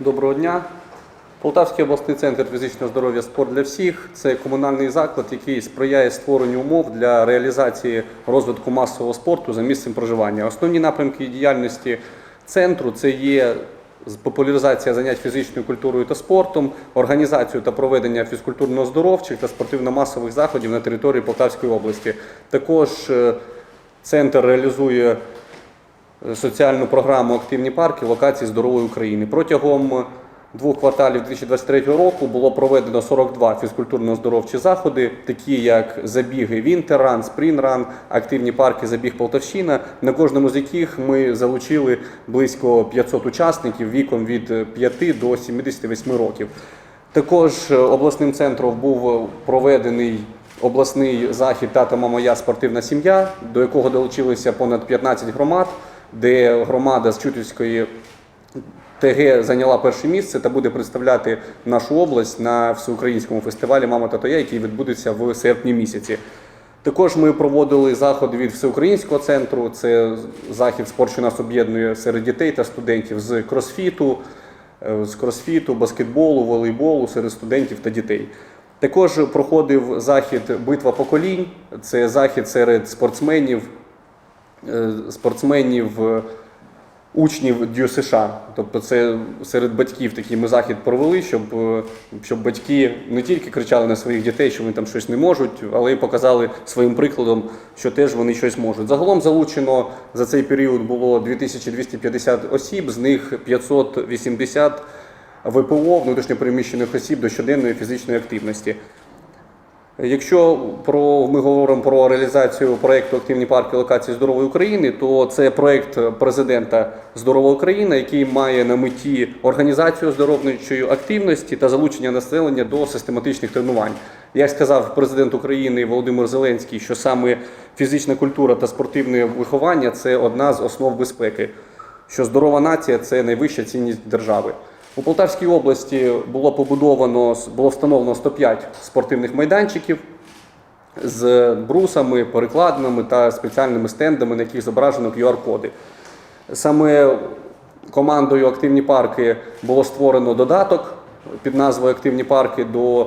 Доброго дня. Полтавський обласний центр фізичного здоров'я спорт для всіх це комунальний заклад, який сприяє створенню умов для реалізації розвитку масового спорту за місцем проживання. Основні напрямки діяльності центру це є популяризація занять фізичною культурою та спортом, організацію та проведення фізкультурно-здоровчих та спортивно-масових заходів на території Полтавської області. Також е, центр реалізує соціальну програму Активні парки локації здорової України. Протягом двох кварталів 2023 року було проведено 42 фізкультурно-здоровчі заходи, такі як забіги Вінтерран, Спрінран, активні парки Забіг Полтавщина, на кожному з яких ми залучили близько 500 учасників віком від 5 до 78 років. Також е, обласним центром був проведений обласний захід Тата Мама Моя спортивна сім'я, до якого долучилися понад 15 громад, де громада з Чутівської ТГ зайняла перше місце та буде представляти нашу область на всеукраїнському фестивалі Мама тато я, який відбудеться в серпні місяці. Також ми проводили заходи від всеукраїнського центру. Це захід спорт, що нас об'єднує серед дітей та студентів з кросфіту, е, з кросфіту, баскетболу, волейболу серед студентів та дітей. Також проходив захід Битва поколінь. Це захід серед спортсменів, спортсменів, е, учнів ДЮСШ. США. Тобто це серед батьків такий ми захід провели, щоб, е, щоб батьки не тільки кричали на своїх дітей, що вони там щось не можуть, але й показали своїм прикладом, що теж вони щось можуть. Загалом залучено за цей період було 2250 осіб, з них 580 ВПО внутрішньопереміщених осіб до щоденної фізичної активності. Якщо про ми говоримо про реалізацію проєкту Активні парки локації здорової України, то це проєкт президента Здорова Україна, який має на меті організацію оздоровчої активності та залучення населення до систематичних тренувань. Як сказав президент України Володимир Зеленський, що саме фізична культура та спортивне виховання це одна з основ безпеки, що здорова нація це найвища цінність держави. У Полтавській області було побудовано було встановлено 105 спортивних майданчиків з брусами, перекладинами та спеціальними стендами, на яких зображено QR-коди. Саме командою Активні парки було створено додаток під назвою Активні парки, до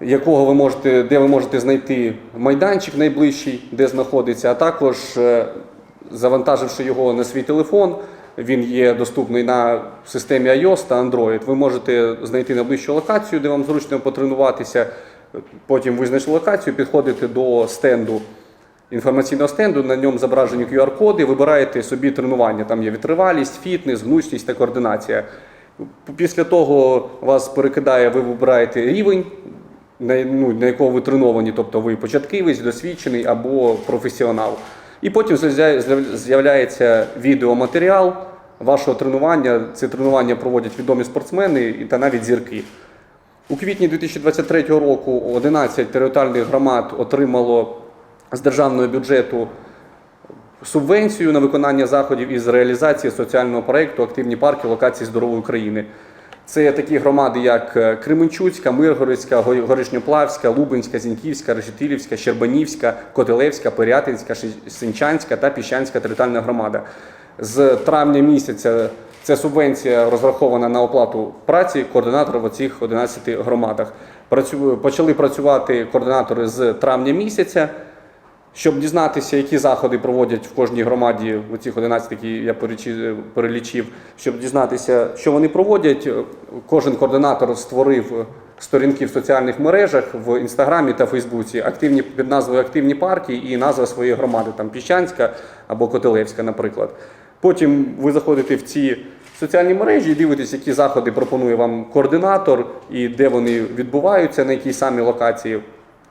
якого ви можете, де ви можете знайти майданчик найближчий, де знаходиться, а також е, завантаживши його на свій телефон. Він є доступний на системі iOS та Android. Ви можете знайти найближчу локацію, де вам зручно потренуватися. Потім ви знайшли локацію, підходите до стенду, інформаційного стенду, на ньому зображені QR-коди, вибираєте собі тренування. Там є витривалість, фітнес, гнучність та координація. Після того вас перекидає, ви вибираєте рівень, на, ну, на якого ви треновані, тобто ви початківець, досвідчений або професіонал. І потім з'являється відеоматеріал вашого тренування. Це тренування проводять відомі спортсмени та навіть зірки. У квітні 2023 року 11 територіальних громад отримало з державного бюджету субвенцію на виконання заходів із реалізації соціального проєкту Активні парки локації здорової України. Це такі громади, як е, Кременчуцька, Миргородська, Го- Горішньоплавська, Лубенська, Зіньківська, Решетилівська, Щербанівська, Котелевська, Пирятинська, Синчанська та Піщанська територіальна громада. З травня місяця ця субвенція розрахована на оплату праці координаторів у цих 11 громадах. Почали працювати координатори з травня місяця. Щоб дізнатися, які заходи проводять в кожній громаді, у цих 11, які я перелічив, щоб дізнатися, що вони проводять, кожен координатор створив сторінки в соціальних мережах в інстаграмі та Фейсбуці, активні під назвою Активні парки і назва своєї громади, там Піщанська або Котелевська, наприклад. Потім ви заходите в ці соціальні мережі і дивитесь, які заходи пропонує вам координатор і де вони відбуваються, на якій самій локації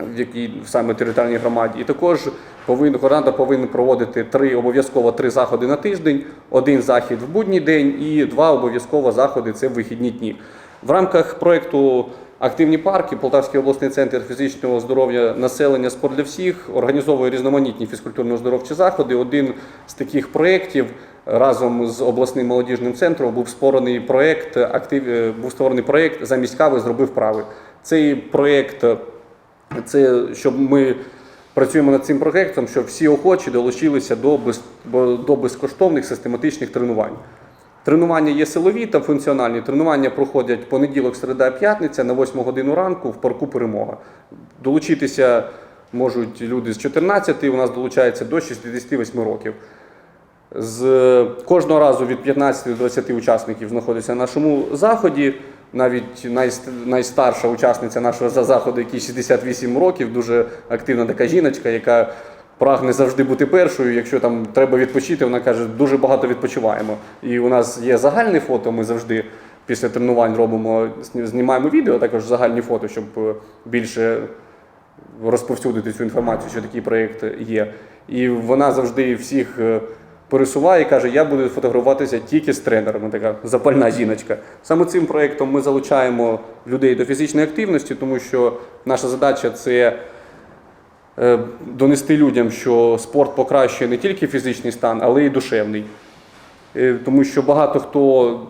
в якій саме територіальній громаді. І також повинен координатор повинен проводити три обов'язково три заходи на тиждень, один захід в будній день і два обов'язково заходи це в вихідні дні. В рамках проєкту Активні парки Полтавський обласний центр фізичного здоров'я населення спорт для всіх організовує різноманітні фізкультурно-здоровчі заходи. Один з таких проєктів разом з обласним молодіжним центром був створений проєкт актив був створений проєкт замість кави зробив прави. Цей проєкт це щоб ми працюємо над цим проєктом, щоб всі охочі долучилися до, без, до безкоштовних систематичних тренувань. Тренування є силові та функціональні. Тренування проходять понеділок, середа, п'ятниця на 8 годину ранку в парку Перемога. Долучитися можуть люди з 14, у нас долучається до 68 років. З кожного разу від 15 до 20 учасників знаходиться на нашому заході. Навіть найстарша учасниця нашого заходу, якій 68 років, дуже активна така жіночка, яка прагне завжди бути першою. Якщо там треба відпочити, вона каже, дуже багато відпочиваємо. І у нас є загальне фото. Ми завжди після тренувань робимо, знімаємо відео, також загальні фото, щоб е, більше розповсюдити цю інформацію, що такий проєкт є. І вона завжди всіх е, пересуває і каже, я буду фотографуватися тільки з тренерами. Така запальна жіночка. Саме цим проєктом ми залучаємо людей до фізичної активності, тому що наша задача це е, донести людям, що спорт покращує не тільки фізичний стан, але й душевний. Е, Тому що багато хто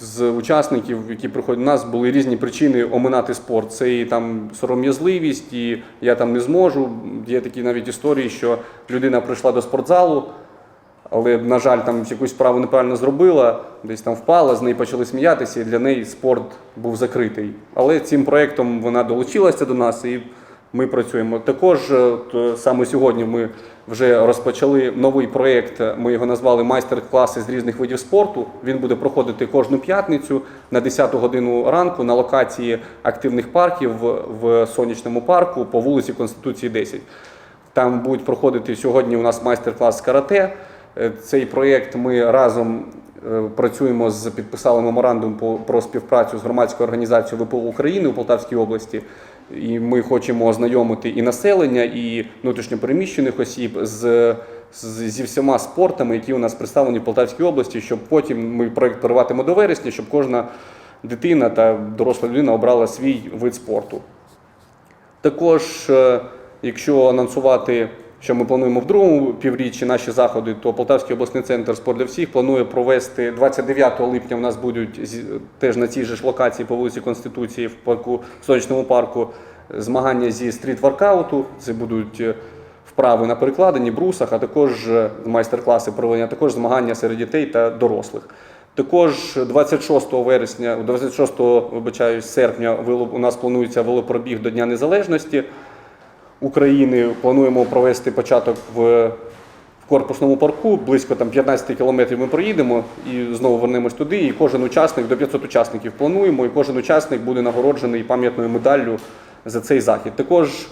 з учасників, які приходять до нас, були різні причини оминати спорт. Це і там сором'язливість, і я там не зможу. Є такі навіть історії, що людина прийшла до спортзалу, але, на жаль, там якусь справу неправильно зробила, десь там впала, з неї почали сміятися, і для неї спорт був закритий. Але цим проєктом вона долучилася до нас і ми працюємо. Також е, от, саме сьогодні ми вже розпочали новий проєкт. Ми його назвали майстер-класи з різних видів спорту. Він буде проходити кожну п'ятницю на 10-ту годину ранку на локації активних парків в сонячному парку по вулиці Конституції 10. Там будуть проходити сьогодні у нас майстер-клас з карате. Е, Цей проєкт ми разом е, працюємо з підписали меморандум про співпрацю з громадською організацією ВПО України у Полтавській області. І ми хочемо ознайомити і населення, і внутрішньопереміщених осіб з, з зі всіма спортами, які у нас представлені в Полтавській області, щоб потім ми проєкт переватимо до вересня, щоб кожна дитина та доросла людина обрала свій вид спорту. Також, е, якщо анонсувати, що ми плануємо в другому півріччі наші заходи, то Полтавський обласний центр спорт для всіх планує провести 29 липня. У нас будуть теж на цій же ж локації по вулиці Конституції в парку в сонячному парку змагання зі стріт-воркауту. Це будуть е, вправи на перекладині, брусах, а також е, майстер-класи проведення, а також змагання серед дітей та дорослих. Також 26 вересня, 26 вибачаюсь, серпня у нас планується велопробіг до Дня Незалежності України. Плануємо провести початок в корпусному парку. Близько там 15 кілометрів ми проїдемо і знову вернемось туди. І кожен учасник до 500 учасників плануємо, і кожен учасник буде нагороджений пам'ятною медаллю за цей захід. Також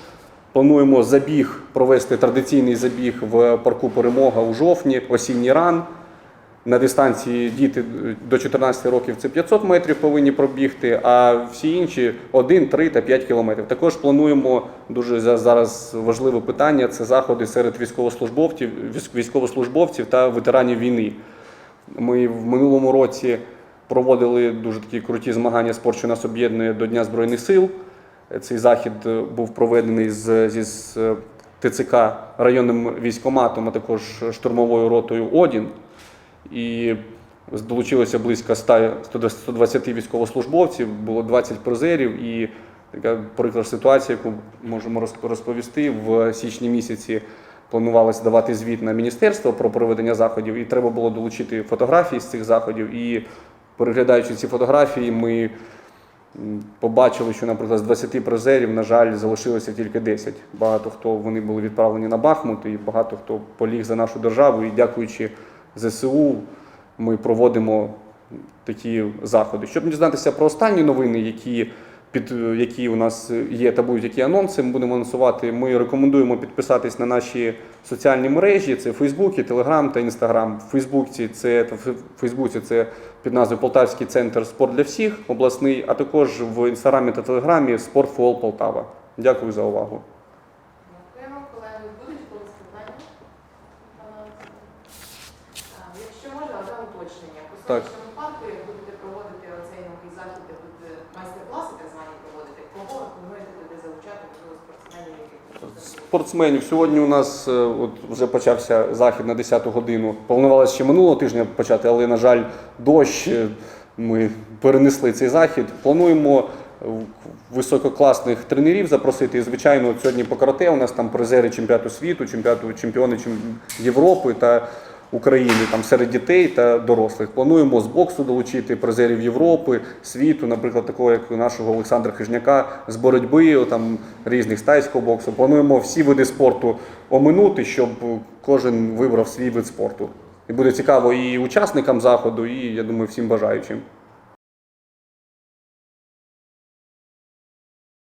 плануємо забіг провести традиційний забіг в парку Перемога у жовтні, осінній ран. На дистанції діти до 14 років це 500 метрів повинні пробігти, а всі інші 1, 3 та 5 кілометрів. Також плануємо дуже зараз важливе питання це заходи серед військовослужбовців, військ- військовослужбовців та ветеранів війни. Ми в минулому році проводили дуже такі круті змагання спорт, що нас об'єднує до Дня Збройних сил. Цей захід е, був проведений з, зі з е, ТЦК районним військоматом, а також штурмовою ротою Одін. І долучилося близько 100, 120 військовослужбовців, було 20 призерів. І така прикра ситуація, яку можемо розп- розповісти в січні місяці. Планувалося давати звіт на міністерство про проведення заходів, і треба було долучити фотографії з цих заходів. І переглядаючи ці фотографії, ми побачили, що, наприклад, з 20 призерів, на жаль, залишилося тільки 10. Багато хто вони були відправлені на Бахмут, і багато хто поліг за нашу державу. І дякуючи ЗСУ, ми проводимо такі заходи. Щоб дізнатися про останні новини, які під які у нас є та будуть які анонси, ми будемо анонсувати. Ми рекомендуємо підписатись на наші соціальні мережі: це Фейсбук, Телеграм та Інстаграм. В Фейсбуці це в Фейсбуці це під назвою Полтавський центр спорт для всіх обласний, а також в інстаграмі та телеграмі Спорт Фол Полтава. Дякую за увагу. Так. сонячному парку, як будете проводити оцей новий захід, де будете майстер-класи так звані проводити, кого плануєте туди залучати, можливо, спортсменів, Спортсменів сьогодні у нас е, от вже почався захід на 10 годину. Планувалося ще минулого тижня почати, але на жаль, дощ. е, Ми перенесли цей захід. Плануємо е, висококласних тренерів запросити. І, звичайно, от сьогодні по карате у нас там призери чемпіонату світу, чемпіонату чемпіони чем- Європи та України там серед дітей та дорослих. Плануємо з боксу долучити призерів Європи, світу, наприклад, такого як нашого Олександра Хижняка, з боротьби, там різних з тайського боксу. Плануємо всі види спорту оминути, щоб кожен вибрав свій вид спорту. І буде цікаво і учасникам заходу, і я думаю, всім бажаючим.